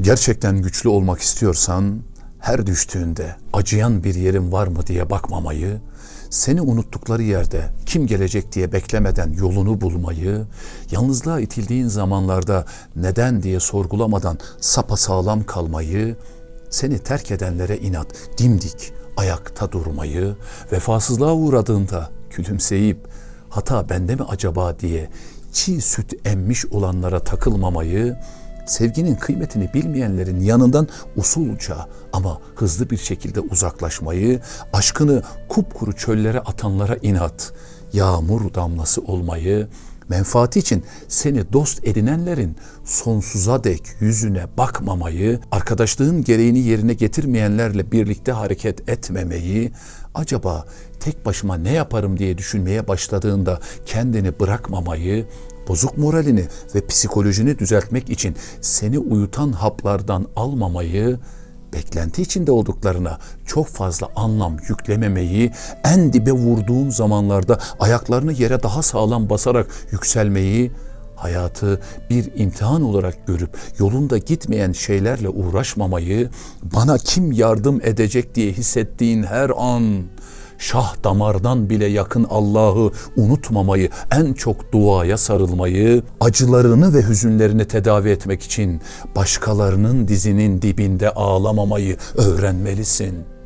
Gerçekten güçlü olmak istiyorsan her düştüğünde acıyan bir yerin var mı diye bakmamayı, seni unuttukları yerde kim gelecek diye beklemeden yolunu bulmayı, yalnızlığa itildiğin zamanlarda neden diye sorgulamadan sapasağlam kalmayı, seni terk edenlere inat, dimdik ayakta durmayı, vefasızlığa uğradığında gülümseyip hata bende mi acaba? diye çiğ süt emmiş olanlara takılmamayı, sevginin kıymetini bilmeyenlerin yanından usulca ama hızlı bir şekilde uzaklaşmayı, aşkını kupkuru çöllere atanlara inat, yağmur damlası olmayı, menfaati için seni dost edinenlerin sonsuza dek yüzüne bakmamayı, arkadaşlığın gereğini yerine getirmeyenlerle birlikte hareket etmemeyi, acaba tek başıma ne yaparım diye düşünmeye başladığında kendini bırakmamayı, bozuk moralini ve psikolojini düzeltmek için seni uyutan haplardan almamayı, beklenti içinde olduklarına çok fazla anlam yüklememeyi, en dibe vurduğun zamanlarda ayaklarını yere daha sağlam basarak yükselmeyi, hayatı bir imtihan olarak görüp yolunda gitmeyen şeylerle uğraşmamayı, bana kim yardım edecek diye hissettiğin her an şah damardan bile yakın Allah'ı unutmamayı, en çok duaya sarılmayı, acılarını ve hüzünlerini tedavi etmek için başkalarının dizinin dibinde ağlamamayı öğrenmelisin.''